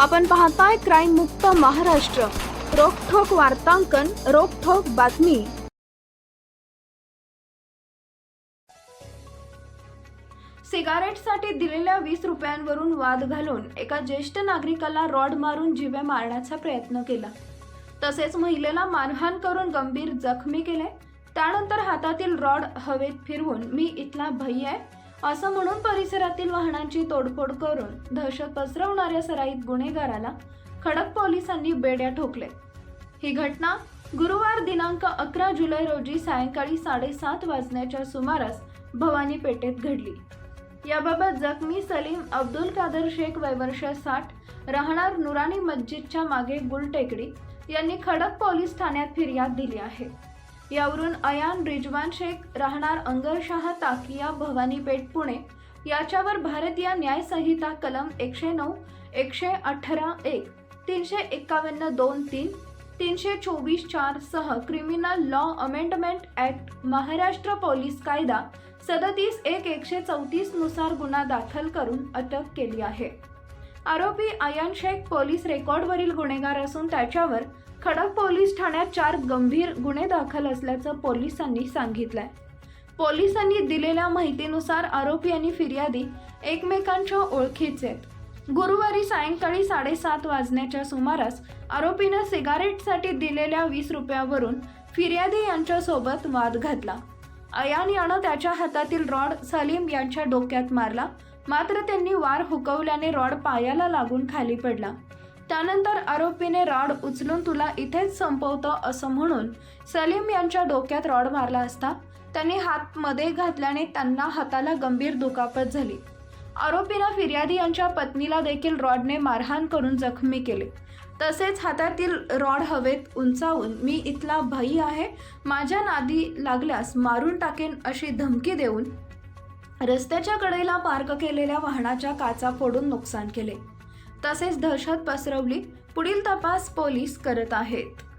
आपण पाहताय क्राईम मुक्त महाराष्ट्र. रोखोक वार्तांकन रोखोक बातमी. सिगारेटसाठी दिलेल्या वीस रुपयांवरून वाद घालून एका ज्येष्ठ नागरिकाला रॉड मारून जिवे मारण्याचा प्रयत्न केला. तसेच महिलेला मारहाण करून गंभीर जखमी केले. त्यानंतर हातातील रॉड हवेत फिरवून मी इथला भय्य आहे. असं म्हणून परिसरातील वाहनांची तोडफोड करून दहशत पसरवणाऱ्या सराईत गुन्हेगाराला खडक पोलिसांनी बेड्या ठोकले ही घटना गुरुवार दिनांक अकरा जुलै रोजी सायंकाळी साडेसात वाजण्याच्या सुमारास भवानी पेठेत घडली. याबाबत जखमी सलीम अब्दुल कादर शेख वयवर्ष साठ राहणार नुरानी मस्जिदच्या मागे गुलटेकडी यांनी खडक पोलीस ठाण्यात फिर्याद दिली आहे. यावरून अयान रिजवान शेख राहणार अंगरशाह ताकिया भवानीपेठ पुणे याच्यावर भारतीय न्यायसंहिता कलम एकशे नऊ एकशे अठरा एक तीनशे एकावन्न दोन तीन तीनशे चोवीस चार सह criminal law amendment act Maharashtra police कायदा सदतीस एक एकशे चौतीसनुसार गुन्हा दाखल करून अटक केली आहे. आरोपी अयान शेख पोलीस रेकॉर्डवरील गुन्हेगार असून त्याच्यावर खडक पोलीस ठाण्यात चार गंभीर गुन्हे दाखल असल्याचं पोलिसांनी सांगितलंय. पोलिसांनी दिलेल्या माहितीनुसार आरोपी आणि फिर्यादी एकमेकांच्या ओळखीचे आहेत. गुरुवारी सायंकाळी साडेसात वाजण्याच्या सुमारास आरोपीनं सिगारेटसाठी दिलेल्या वीस रुपयावरून फिर्यादी यांच्यासोबत वाद घातला. अयान यानं त्याच्या हातातील रॉड सलीम यांच्या डोक्यात मारला. मात्र त्यांनी वार हुकवल्याने रॉड पायाला लागून खाली पडला. त्यानंतर आरोपीने रॉड उचलून तुला इथेच संपवतो असं म्हणून सलीम यांच्या डोक्यात रॉड मारला असता त्यांनी हात मध्ये घातल्याने त्यांना हाताला गंभीर दुखापत झाली. आरोपीनं फिर्यादी यांच्या पत्नीला देखील रॉडने मारहाण करून जखमी केले. तसेच हातातील रॉड हवेत उंचावून मी इथला भाई आहे माझ्या नादी लागल्यास मारून टाकेन अशी धमकी देऊन रस्त्याच्या कडेला पार्क केलेल्या वाहनाच्या काचा फोडून नुकसान केले. तसेच दहशत पसरवली पुढील तपास पोलीस करत आहेत.